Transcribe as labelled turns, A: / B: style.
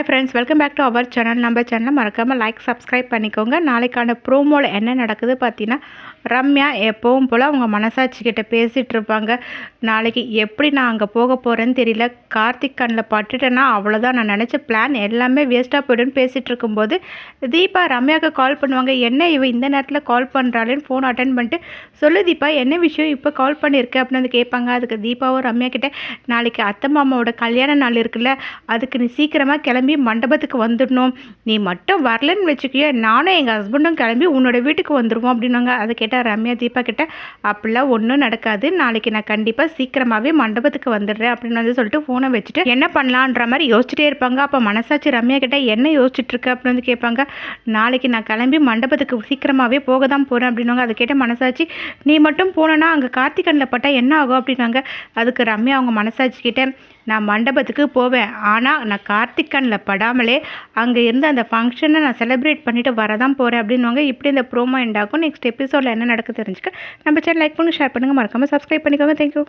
A: Hi friends welcome back to our channel நம்ம சேனலை மறக்காமல் லைக் சப்ஸ்கிரைப் பண்ணிக்கோங்க. நாளைக்கான ப்ரோமோவில் என்ன நடக்குது பார்த்தீங்கன்னா ரம்யா எப்பவும் போல் அவங்க மனசாட்சிக்கிட்ட பேசிகிட்டு இருப்பாங்க. நாளைக்கு எப்படி நான் அங்கே போக போகிறேன்னு தெரியல. கார்த்திக் கண்ணில் பட்டுட்டேன்னா அவ்வளோதான் நான் நினச்ச பிளான் எல்லாமே வேஸ்ட்டாக போய்டுன்னு பேசிகிட்டு இருக்கும்போது தீபா ரம்யாவுக்கு கால் பண்ணுவாங்க. என்ன இவ இந்த நேரத்தில் கால் பண்ணுறாளேன்னு ஃபோன் அட்டன் பண்ணிட்டு? சொல்லு தீபா என்ன விஷயம் இப்போ கால் பண்ணியிருக்க அப்படின்னு வந்து கேட்பாங்க. அதுக்கு தீபாவும் ரம்யா கிட்டே நாளைக்கு அத்தை மாமாவோட கல்யாண நாள் இருக்குல்ல அதுக்கு நீ சீக்கிரமாக கிளம்பி மண்டபத்துக்கு வந்துடணும். நீ மட்டும் வரலன்னு வச்சுக்கிய நானும் எங்கள் ஹஸ்பண்டும் கிளம்பி உன்னோட வீட்டுக்கு வந்துடுவோம் அப்படின்னாங்க. அதை கேட்டால் ரம்யா தீபா கிட்ட அப்படிலாம் ஒன்றும் நடக்காது. நாளைக்கு நான் கண்டிப்பாக சீக்கிரமாகவே மண்டபத்துக்கு வந்துடுறேன். அப்படின்னு வந்து சொல்லிட்டு ஃபோனை வச்சுட்டு என்ன பண்ணலான்ற மாதிரி யோசிச்சுட்டே இருப்பாங்க. அப்போ மனசாட்சி ரம்யா கிட்ட என்ன யோசிச்சுட்டு இருக்க? அப்படின்னு வந்து கேட்பாங்க. நாளைக்கு நான் கிளம்பி மண்டபத்துக்கு சீக்கிரமாகவே போக தான் போகிறேன் அப்படின்னாங்க. அதை கேட்ட மனசாட்சி நீ மட்டும் போனேன்னா அங்கே கார்த்திகனில் பட்டால் என்ன ஆகும்? அப்படின்னாங்க. அதுக்கு ரம்யா அவங்க மனசாட்சி கிட்ட நான் மண்டபத்துக்கு போவேன். ஆனால் நான் கார்த்திகனில் படாமலே அங்கே இருந்து அந்த ஃபங்க்ஷனை நான் செலிப்ரேட் வர வரதான் போகிறேன் அப்படின்வாங்க இப்படி இந்த ப்ரோமோ எண்டாகும் நெக்ஸ்ட் எபிசோடில் என்ன நடக்குது தெரிஞ்சுக்க. நம்ம சேனல் லைக் பண்ணி ஷேர் பண்ணுங்கள் மறக்காமல் சப்ஸ்கிரைப் பண்ணிக்கோங்க. தேங்க்யூ